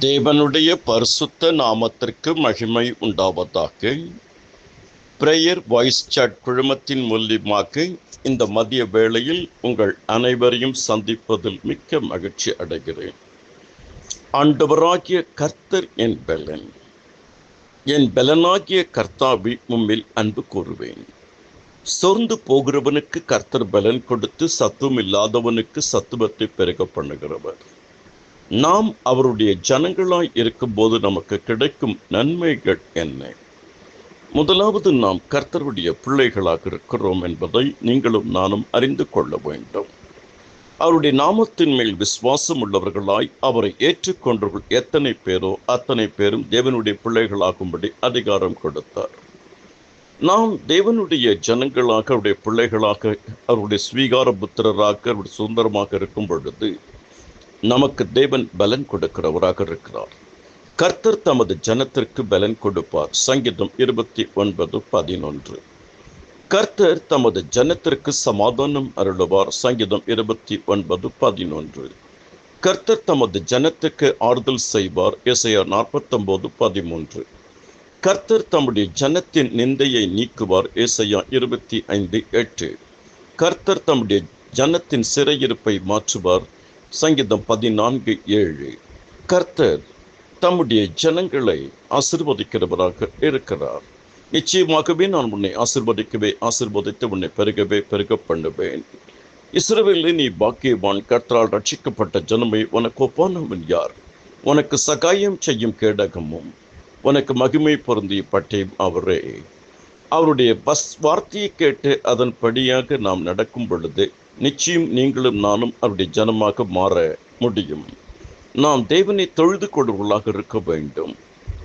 தேவனுடைய பரிசுத்த நாமத்திற்கு மகிமை உண்டாவதாக. பிரேயர் வாய்ஸ் சாட் குழுமத்தின் மூலியமாக இந்த மதிய வேளையில் உங்கள் அனைவரையும் சந்திப்பதில் மிக்க மகிழ்ச்சி அடைகிறேன். ஆண்டவராகிய கர்த்தர் என் பலன். என் பலனாகிய கர்த்தாவி உம்மில் அன்பு கூறுவேன். சொர்ந்து போகிறவனுக்கு கர்த்தர் பலன் கொடுத்து சத்துவம் இல்லாதவனுக்கு சத்துவத்தை பெருக பண்ணுகிறவர். நாம் அவருடைய ஜனங்களாய் இருக்கும்போது நமக்கு கிடைக்கும் நன்மைகள் என்ன? முதலாவது நாம் கர்த்தருடைய பிள்ளைகளாக இருக்கிறோம் என்பதை நீங்களும் நானும் அறிந்து கொள்ள வேண்டும். அவருடைய நாமத்தின் மேல் விசுவாசம் உள்ளவர்களாய் அவரை ஏற்றுக்கொண்டவர்கள் எத்தனை பேரோ அத்தனை பேரும் தேவனுடைய பிள்ளைகளாகும்படி அதிகாரம் கொடுத்தார். நாம் தேவனுடைய ஜனங்களாக அவருடைய பிள்ளைகளாக அவருடைய ஸ்வீகார புத்திரராக அவருடைய சுதந்திரமாக இருக்கும் பொழுது நமக்கு தேவன் பலன் கொடுக்கிறவராக இருக்கிறார். கர்த்தர் தமது ஜனத்திற்கு பலன் கொடுப்பார். சங்கீதம் இருபத்தி ஒன்பது பதினொன்று. கர்த்தர் தமது ஜனத்திற்கு சமாதானம் அருளுவார். சங்கீதம் இருபத்தி ஒன்பது பதினொன்று. கர்த்தர் தமது ஜனத்துக்கு ஆறுதல் செய்வார். இசையா நாற்பத்தொம்போது பதிமூன்று. கர்த்தர் தம்முடைய ஜனத்தின் நிந்தையை நீக்குவார். இசையா இருபத்தி ஐந்து எட்டு. கர்த்தர் தம்முடைய ஜனத்தின் சிறையிருப்பை மாற்றுவார். சங்கீதம் பதினான்கு ஏழு. கர்த்தர் தம்முடைய ஜனங்களை ஆசிர்வதிக்கிறவராக இருக்கிறார். நிச்சயமாகவே நான் உன்னை ஆசிர்வதிக்கவே ஆசிர்வதித்து உன்னை பெருகவே பெருக பண்ணுவேன். இஸ்ரவேலில் நீ பாக்கியவான் கர்த்தரால் ரட்சிக்கப்பட்ட ஜனமை உனக்கு ஒப்பானவன் யார்? உனக்கு சகாயம் செய்யும் கேடகமும் உனக்கு மகிமை பொருந்திய பட்டேம் அவரே. அவருடைய பஸ் வார்த்தையை கேட்டு அதன்படியாக நாம் நடக்கும் பொழுது நிச்சயம் நீங்களும் நானும் அவருடைய ஜனமாக மாற முடியும். நாம் தேவனை தொழுது கொள்வர்களாக இருக்க வேண்டும்.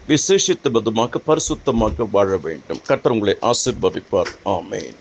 விசேஷித்த விதமாக பரிசுத்தமாக வாழ வேண்டும். கற்றவங்களை ஆசிர்வதிப்பார். ஆமேன்.